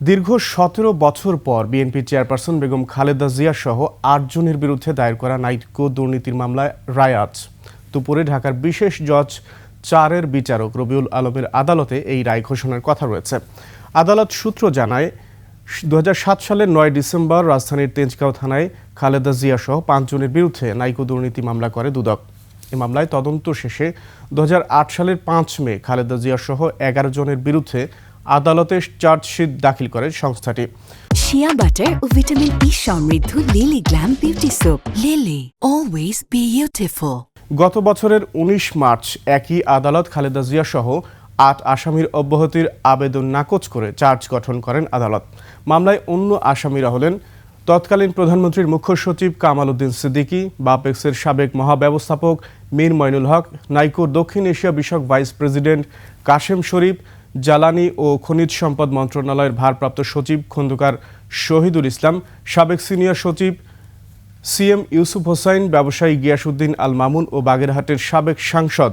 দীর্ঘ সতেরো বছর পর বিএনপি চেয়ারপারসন বেগম খালেদা জিয়া সহ আটজনের বিরুদ্ধে দায়ের করা নাইটকো দুর্নীতির মামলায় রায় আজ দুপুরে ঢাকার বিশেষ জজ চারের বিচারক রবিউল আলমের আদালতে এই রায় ঘোষণার কথা রয়েছে। আদালত সূত্র জানায় দু হাজার সাত সালের নয় ডিসেম্বর রাজধানীর তেজগাঁও থানায় খালেদা জিয়া সহ পাঁচজনের বিরুদ্ধে নাইকো দুর্নীতি মামলা করে দুদক। এ মামলায় তদন্ত শেষে দুহাজার আট সালের পাঁচ মে খালেদা জিয়া সহ এগারো জনের বিরুদ্ধে আদালতে চার্জশিট দাখিল করে সংস্থাটি। শিয়া বাটার ও ভিটামিন ই সমৃদ্ধ Lily glam beauty soap Lily always beautiful গত বছরের ১৯ মার্চ একই আদালত খালেদা জিয়া সহ আট আসামির অব্যাহতির আবেদন নাকচ করে চার্জ গঠন করেন আদালত। মামলায় অন্য আসামিরা হলেন তৎকালীন প্রধানমন্ত্রীর মুখ্য সচিব কামাল উদ্দিন সিদ্দিকী বাপেক্সের সাবেক মহাব্যবস্থাপক মীর মইনুল হক নাইকোর দক্ষিণ এশিয়া বিষয়ক ভাইস প্রেসিডেন্ট কাশেম শরীফ জ্বালানি ও খনিজ সম্পদ মন্ত্রণালয়ের ভারপ্রাপ্ত সচিব খন্দকার শহীদুল ইসলাম, সাবেক সিনিয়র সচিব সিএম ইউসুফ হোসাইন, ব্যবসায়ী গিয়াসউদ্দিন আল মামুন ও বাগেরহাটের সাবেক সাংসদ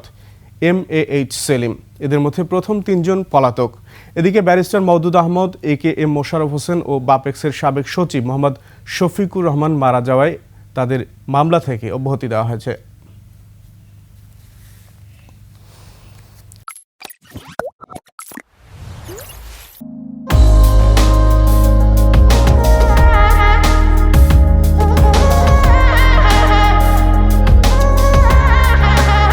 এম এ এইচ সেলিম। এদের মধ্যে প্রথম তিনজন পলাতক। এদিকে barrister Moudud Ahmed, A K M Mosharraf Hossain ও বাপেক্সের সাবেক সচিব মোহাম্মদ শফিকুর রহমান মারা যাওয়ায় তাদের মামলা থেকে অব্যাহতি দেওয়া হয়েছে।